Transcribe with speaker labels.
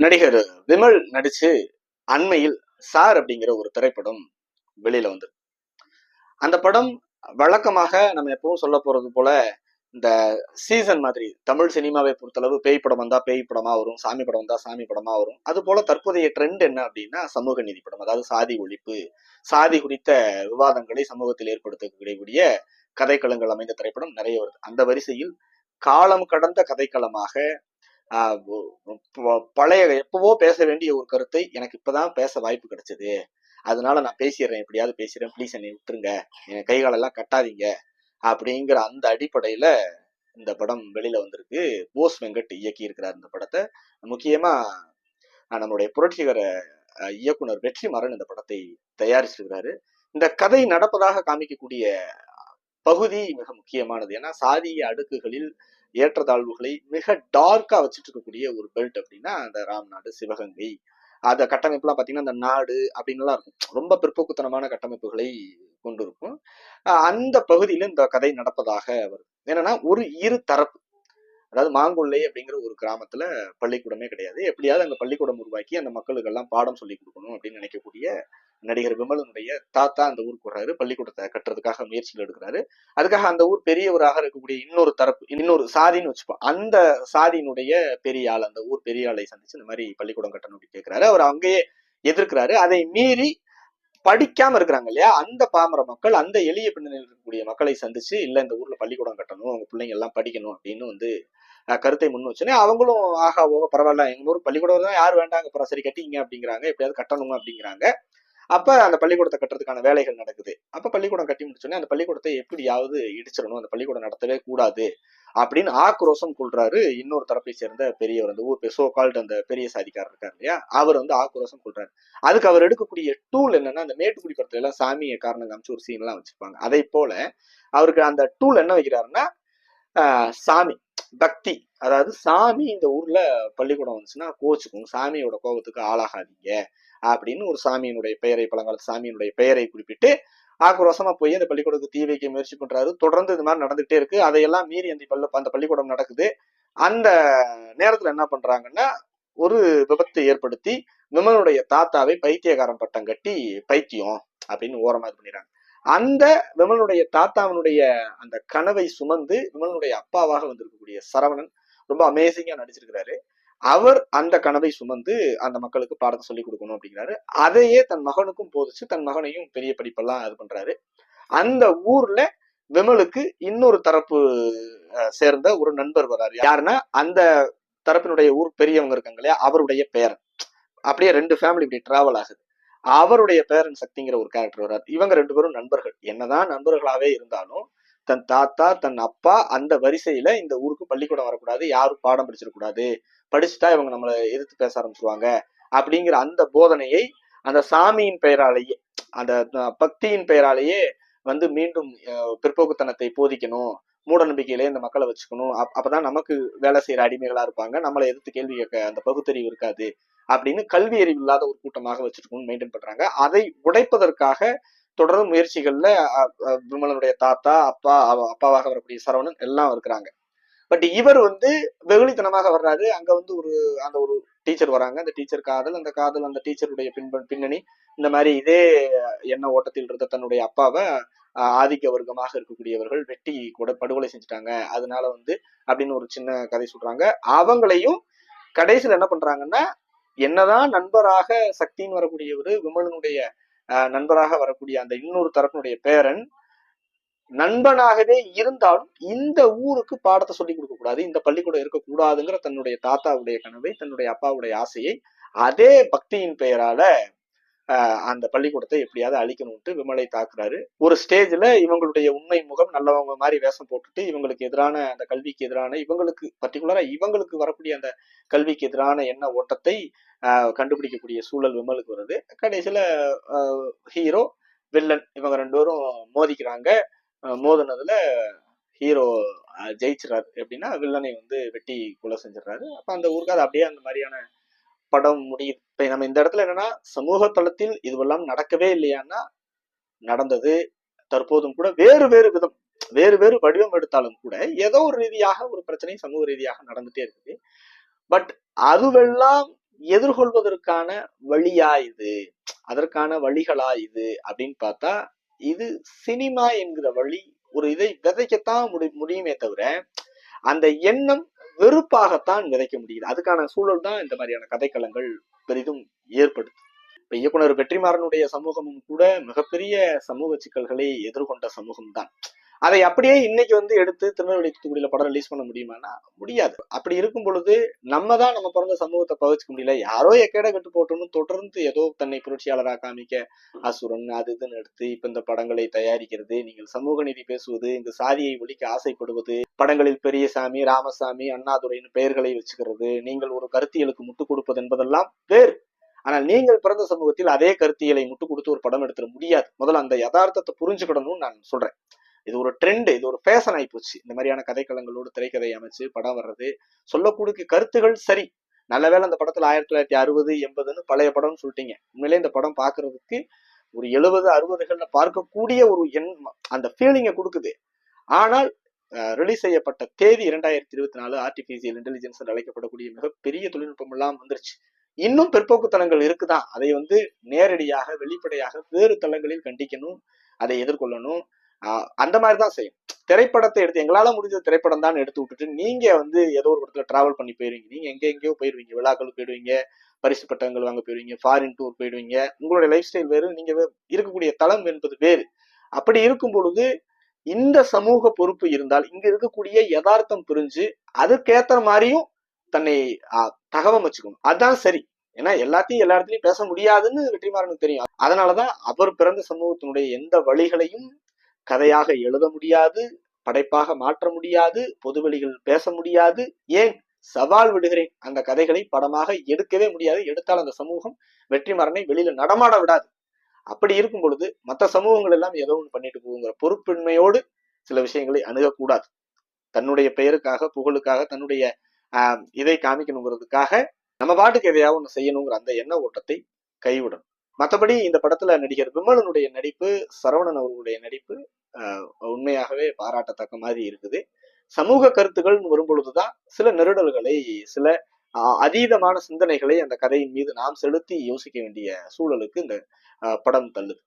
Speaker 1: நடிகர் விமல் நடிச்சு அண்மையில் சார் அப்படிங்கிற ஒரு திரைப்படம் வெளியில வந்தது. அந்த படம் வழக்கமாக நம்ம எப்பவும் சொல்ல போறது போல இந்த சீசன் மாதிரி தமிழ் சினிமாவை பொறுத்தளவு பேய் படம் வந்தா பேய் படமா வரும் சாமி படம் வந்தா சாமி படமா வரும். அது போல தற்போதைய ட்ரெண்ட் என்ன அப்படின்னா சமூக நீதி படம் அதாவது சாதி ஒழிப்பு சாதி குறித்த விவாதங்களை சமூகத்தில் ஏற்படுத்தக்கூடிய கதைக்களங்கள் அமைந்த திரைப்படம் நிறைய வருது. அந்த வரிசையில் காலம் கடந்த கதைக்களமாக பழைய எப்பவோ பேச வேண்டிய ஒரு கருத்தை எனக்கு இப்பதான் பேச வாய்ப்பு கிடைச்சது. அதனால நான் பேசிடுறேன். எப்படியாவது பேசிடுறேன். ப்ளீஸ் என்னை விட்டுருங்க. என் கை காலெல்லாம் கட்டாதீங்க. அப்படிங்கிற அந்த அடிப்படையில இந்த படம் வெளியில வந்திருக்கு. போஸ் வெங்கட் இயக்கி இருக்கிறார் இந்த படத்தை. முக்கியமா நம்மளுடைய புரட்சிகர இயக்குனர் இயக்குனர் வெற்றிமாறன் இந்த படத்தை தயாரிச்சிருக்கிறாரு. இந்த கதை நடப்பதாக காமிக்கக்கூடிய பகுதி மிக முக்கியமானது. ஏன்னா சாதிய அடுக்குகளில் ஏற்றத்தாழ்வுகளை மிக டார்க்கா வச்சுட்டு இருக்கக்கூடிய ஒரு பெல்ட் அப்படின்னா அந்த ராம்நாடு சிவகங்கை. அந்த கட்டமைப்புலாம் பார்த்தீங்கன்னா அந்த நாடு அப்படின்லாம் இருக்கும். ரொம்ப பிற்போக்குத்தனமான கட்டமைப்புகளை கொண்டிருக்கும். அஹ் அந்த பகுதியில இந்த கதை நடப்பதாக வருது என்னன்னா ஒரு இரு தரப்பு. அதாவது மாங்குள்ளை அப்படிங்கிற ஒரு கிராமத்துல பள்ளிக்கூடமே கிடையாது. எப்படியாவது அங்க பள்ளிக்கூடம் உருவாக்கி அந்த மக்களுக்கெல்லாம் பாடம் சொல்லி கொடுக்கணும் அப்படின்னு நினைக்கக்கூடிய நடிகர் விமலனுடைய தாத்தா அந்த ஊருக்கு வர்றாரு. பள்ளிக்கூடத்தை கட்டுறதுக்காக முயற்சிகள் எடுக்கிறாரு. அதுக்காக அந்த ஊர் பெரியவராக இருக்கக்கூடிய இன்னொரு தரப்பு இன்னொரு சாதின்னு வச்சுப்போம். அந்த சாதியினுடைய பெரிய ஆள் அந்த ஊர் பெரிய ஆளை சந்திச்சு இந்த மாதிரி பள்ளிக்கூடம் கட்டணும் அப்படின்னு கேட்கிறாரு அவர் அங்கேயே எதிர்க்கிறாரு. அதை மீறி படிக்காம இருக்கிறாங்க இல்லையா? அந்த பாமர மக்கள் அந்த எளிய பின்னணியில் இருக்கக்கூடிய மக்களை சந்திச்சு இல்ல இந்த ஊர்ல பள்ளிக்கூடம் கட்டணும். அவங்க பிள்ளைங்க எல்லாம் படிக்கணும் அப்படின்னு வந்து கருத்தை முன் வச்சுனே அவங்களும் ஆகா ஓ பரவாயில்ல எங்க ஊர் பள்ளிக்கூடம் தான் யார் வேண்டாங்க அப்புறம் சரி கட்டிங்க அப்படிங்கிறாங்க எப்படியாவது கட்டணும் அப்படிங்கிறாங்க. அப்ப அந்த பள்ளிக்கூடத்தை கட்டுறதுக்கான வேலைகள் நடக்குது. அப்ப பள்ளிக்கூடம் கட்டி முடிச்சோடனே அந்த பள்ளிக்கூடத்தை எப்படியாவது இடிச்சிடணும் அந்த பள்ளிக்கூடம் நடத்தவே கூடாது அப்படின்னு ஆக்ரோஷம் கொள்றாரு இன்னொரு தரப்பை சேர்ந்த பெரியவர் அந்த ஊர் சோ கால்டு அந்த பெரிய சாதிக்காரர் இருக்கார் இல்லையா? அவர் வந்து ஆக்ரோஷம் கொள்றாரு. அதுக்கு அவர் எடுக்கக்கூடிய டூல் என்னன்னா அந்த மேட்டுக்குடி படத்துல எல்லாம் சாமியை காரணம் காமிச்சு ஒரு சீன் எல்லாம் வச்சிருப்பாங்க. அதை போல அவருக்கு அந்த டூல் என்ன வைக்கிறாருன்னா சாமி. பக்தி. அதாவது சாமி இந்த ஊர்ல பள்ளிக்கூடம் வந்துச்சுன்னா கோச்சுக்கும். சாமியோட கோபத்துக்கு ஆளாகாதீங்க அப்படின்னு ஒரு சாமியினுடைய பெயரை பழங்காலத்து சாமியினுடைய பெயரை குறிப்பிட்டு ஆக்ரோஷமா போய் அந்த பள்ளிக்கூடத்துக்கு தீ வைக்க முயற்சி பண்றாரு. தொடர்ந்து இது மாதிரி நடந்துகிட்டே இருக்கு. அதையெல்லாம் மீறி அந்த பள்ளி அந்த பள்ளிக்கூடம் நடக்குது. அந்த நேரத்துல என்ன பண்றாங்கன்னா ஒரு விபத்தை ஏற்படுத்தி விமனுடைய தாத்தாவை பைத்தியகாரம் பட்டம் கட்டி பைத்தியம் அப்படின்னு ஓரமா இது பண்ணிடுறாங்க. அந்த விமலனுடைய தாத்தாவினுடைய அந்த கனவை சுமந்து விமலனுடைய அப்பாவாக வந்திருக்கக்கூடிய சரவணன் ரொம்ப அமேசிங்கா நடிச்சிருக்கிறாரு. அவர் அந்த கனவை சுமந்து அந்த மக்களுக்கு பாடத்தை சொல்லி கொடுக்கணும் அப்படிங்கிறாரு. அதையே தன் மகனுக்கும் போதிச்சு தன் மகனையும் பெரிய படிப்பெல்லாம் இது பண்றாரு. அந்த ஊர்ல விமலுக்கு இன்னொரு தரப்பு சேர்ந்த ஒரு நண்பர் வர்றாரு. யாருன்னா அந்த தரப்பினுடைய ஊர் பெரியவங்க இருக்காங்க இல்லையா? அவருடைய பேரன். அப்படியே ரெண்டு ஃபேமிலி இப்படி டிராவல் ஆகுது. அவருடைய பேரன் சக்திங்கிற ஒரு கேரக்டர் வர்றாரு இவங்க ரெண்டு பேரும் நண்பர்கள். என்னதான் நண்பர்களாவே இருந்தாலும் தன் தாத்தா தன் அப்பா அந்த வரிசையில இந்த ஊருக்கு பள்ளிக்கூடம் வரக்கூடாது யாரும் பாடம் படிச்சிடக்கூடாது படிச்சுட்டா இவங்க நம்மளை எதிர்த்து பேச ஆரம்பிச்சிருவாங்க அப்படிங்கிற அந்த போதனையை அந்த சாமியின் பெயராலேயே அந்த பக்தியின் பெயராலேயே வந்து மீண்டும் பிற்போக்குத்தனத்தை போதிக்கணும் மூட நம்பிக்கையிலே இந்த மக்களை வச்சுக்கணும் அப்பதான் நமக்கு வேலை செய்யற அடிமைகளா இருப்பாங்க. நம்மளை எதிர்த்து கேள்வி கேட்க அந்த பகுத்தறிவு இருக்காது. அப்படின்னு கல்வி அறிவு இல்லாத ஒரு கூட்டமாக வச்சிருக்கணும்னு மெயின்டைன் பண்றாங்க. அதை உடைப்பதற்காக தொடர்ந்து முயற்சிகள்ல விமலனுடைய தாத்தா அப்பா அப்பாவாக வரக்கூடிய சரவணன் எல்லாம் இருக்கிறாங்க. பட் இவர் வந்து வெகுளித்தனமாக வர்றாரு. அங்க வந்து ஒரு அந்த ஒரு டீச்சர் வராங்க. அந்த டீச்சர் காதல் அந்த காதல் அந்த டீச்சருடைய பின்ப பின்னணி இந்த மாதிரி இதே எண்ண ஓட்டத்தில் இருந்த தன்னுடைய அப்பாவை ஆதிக்க வர்க்கமாக இருக்கக்கூடியவர்கள் வெட்டி கூட படுகொலை செஞ்சுட்டாங்க. அதனால வந்து அப்படின்னு ஒரு சின்ன கதை சொல்றாங்க. அவங்களையும் கடைசியில் என்ன பண்றாங்கன்னா என்னதான் நண்பராக சக்தின்னு வரக்கூடியவர் விமலனுடைய நண்பராக வரக்கூடிய அந்த இன்னொரு தரப்பினுடைய பேரன் நண்பனாகவே இருந்தாலும் இந்த ஊருக்கு பாடத்தை சொல்லி கொடுக்க கூடாது. இந்த பள்ளிக்கூடம் இருக்கக்கூடாதுங்கிற தன்னுடைய தாத்தாவுடைய கனவை தன்னுடைய அப்பாவுடைய ஆசையை அதே பக்தியின் பெயரால அந்த பள்ளிக்கூடத்தை எப்படியாவது அழிக்கணும்ட்டு விமலை தாக்குறாரு. ஒரு ஸ்டேஜ்ல இவங்களுடைய உண்மை முகம் நல்லவங்க மாதிரி வேஷம் போட்டுட்டு இவங்களுக்கு எதிரான அந்த கல்விக்கு எதிரான இவங்களுக்கு பர்டிகுலரா இவங்களுக்கு வரக்கூடிய அந்த கல்விக்கு எதிரான எண்ண ஓட்டத்தை கண்டுபிடிக்கக்கூடிய சூழல் விமலுக்கு வருது. கடைசியில ஹீரோ வில்லன் இவங்க ரெண்டு பேரும் மோதிக்கிறாங்க. மோதினதுல ஹீரோ ஜெயிச்சிடறாரு. எப்படின்னா வில்லனை வந்து வெட்டி கொலை செஞ்சிடறாரு. அப்ப அந்த ஊருக்கு அது அப்படியே அந்த மாதிரியான படம் முடியுது. இப்போ நம்ம இந்த இடத்துல என்னன்னா சமூக தளத்தில் இதுவெல்லாம் நடக்கவே இல்லையான்னா நடந்தது தற்போதும் கூட வேறு வேறு விதம் வேறு வேறு வடிவம் எடுத்தாலும் கூட ஏதோ ஒரு ரீதியாக ஒரு பிரச்சனை சமூக ரீதியாக நடந்துட்டே இருக்குது. பட் அதுவெல்லாம் எதிர்கொள்வதற்கான வழியா இது? அதற்கான வழிகளா இது? அப்படின்னு பார்த்தா இது சினிமா என்கிற வழி ஒரு இதை விதைக்கத்தான் முடி முடியுமே தவிர அந்த எண்ணம் வெறுப்பாகத்தான் விதைக்க முடியுது. அதுக்கான சூழல் தான் இந்த மாதிரியான கதைக்களங்கள் பெரிதும் ஏற்படுது இப்ப இயக்குனர் வெற்றிமாறனுடைய சமூகமும் கூட மிகப்பெரிய சமூக சிக்கல்களை எதிர்கொண்ட சமூகம் தான் அதை அப்படியே இன்னைக்கு வந்து எடுத்து திருநெல்வேலி தூத்துக்குடியில படம் ரிலீஸ் பண்ண முடியுமானா முடியாது. அப்படி இருக்கும் பொழுது நம்ம தான் நம்ம பிறந்த சமூகத்தை பகிர்ச்சிக்க முடியல. யாரோ எக்கேட கட்டு போட்டோம்னு தொடர்ந்து ஏதோ தன்னை புரட்சியாளராக காமிக்க அசுரன் அது இதுன்னு எடுத்து இப்ப இந்த படங்களை தயாரிக்கிறது நீங்கள் சமூக நீதி பேசுவது இந்த சாதியை ஒழிக்க ஆசைப்படுவது படங்களில் பெரியசாமி ராமசாமி அண்ணாதுரைன்னு பெயர்களை வச்சுக்கிறது நீங்கள் ஒரு கருத்தியலுக்கு முட்டுக் கொடுப்பது என்பதெல்லாம் வேறு. ஆனால் நீங்கள் பிறந்த சமூகத்தில் அதே கருத்தியலை முட்டுக் கொடுத்து ஒரு படம் எடுத்துட முடியாது. முதல்ல அந்த யதார்த்தத்தை புரிஞ்சுக்கிடணும்னு நான் சொல்றேன். இது ஒரு ட்ரெண்டு இது ஒரு ஃபேஷன் ஆயிப்போச்சு இந்த மாதிரியான கதைக்களங்களோடு திரைக்கதை அமைச்சு படம் வர்றது சொல்லக்கூடிய கருத்துகள் சரி. நல்ல வேளை அந்த படத்துல ஆயிரத்தி தொள்ளாயிரத்தி அறுபது எண்பதுன்னு பழைய படம்னு சொல்லிட்டீங்க. உண்மையிலே இந்த படம் பார்க்கறதுக்கு ஒரு எழுபது அறுபதுகள்ல பார்க்கக்கூடிய ஒரு எண் அந்த ஃபீலிங்கை கொடுக்குது. ஆனால் ரிலீஸ் செய்யப்பட்ட தேதி இரண்டாயிரத்தி இருபத்தி நாலு ஆர்டிபிசியல் இன்டெலிஜென்ஸ் என்று அழைக்கப்படக்கூடிய மிகப்பெரிய தொழில்நுட்பம் எல்லாம் வந்துருச்சு. இன்னும் பிற்போக்குத்தனங்கள் இருக்குதான். அதை வந்து நேரடியாக வெளிப்படையாக வேறு தளங்களில் கண்டிக்கணும் அதை எதிர்கொள்ளணும். அந்த மாதிரி தான் செய்யும். திரைப்படத்தை எடுத்து எங்களால முடிஞ்ச திரைப்படம் தான் எடுத்து விட்டுட்டு நீங்க வந்து ஏதோ ஒரு இடத்துல டிராவல் பண்ணி போயிருவீங்க. நீங்க எங்க எங்கேயோ போயிருவீங்க. விழாக்களுக்கு போயிடுவீங்க பரிசு பட்டங்கள் வாங்க போயிருவீங்க ஃபாரின் டூர் போயிடுவீங்க உங்களுடைய லைஃப் ஸ்டைல் வேறு நீங்க இருக்கக்கூடிய தளம் என்பது வேறு. அப்படி இருக்கும் பொழுது இந்த சமூக பொறுப்பு இருந்தால் இங்க இருக்கக்கூடிய யதார்த்தம் புரிஞ்சு அதுக்கேற்ற மாதிரியும் தன்னை ஆஹ், தகவமைச்சுக்கணும் அதான் சரி. ஏன்னா எல்லாத்தையும் எல்லா இடத்துலயும் பேச முடியாதுன்னு வெற்றிமாறனுக்கு தெரியும். அதனாலதான் அவர் பிறந்த சமூகத்தினுடைய எந்த வழிகளையும் கதையாக எழுத முடியாது படைப்பாக மாற்ற முடியாது பொதுவெளிகள் பேச முடியாது. ஏன்? சவால் விடுகிறேன். அந்த கதைகளை படமாக எடுக்கவே முடியாது. எடுத்தால் அந்த சமூகம் வெற்றிமாறனை வெளியில நடமாட விடாது. அப்படி இருக்கும் பொழுது மற்ற சமூகங்கள் எல்லாம் ஏதோ ஒன்று பண்ணிட்டு போகுங்கிற பொறுப்பின்மையோடு சில விஷயங்களை அணுகக்கூடாது. தன்னுடைய பெயருக்காக புகழுக்காக தன்னுடைய ஆஹ், இதை காமிக்கணுங்கிறதுக்காக நம்ம பாட்டுக்கு எதையாவது ஒன்று செய்யணுங்கிற அந்த எண்ண ஓட்டத்தை கைவிடணும். மற்றபடி இந்த படத்துல நடிகர் விமலனுடைய நடிப்பு சரவணன் அவர்களுடைய நடிப்பு உண்மையாகவே பாராட்டத்தக்க மாதிரி இருக்குது. சமூக கருத்துக்கள் வரும்பொழுதுதான் சில நெருடல்களை சில அதீதமான சிந்தனைகளை அந்த கதையின் மீது நாம் செலுத்தி யோசிக்க வேண்டிய சூழலுக்கு இந்த படம் தள்ளுது.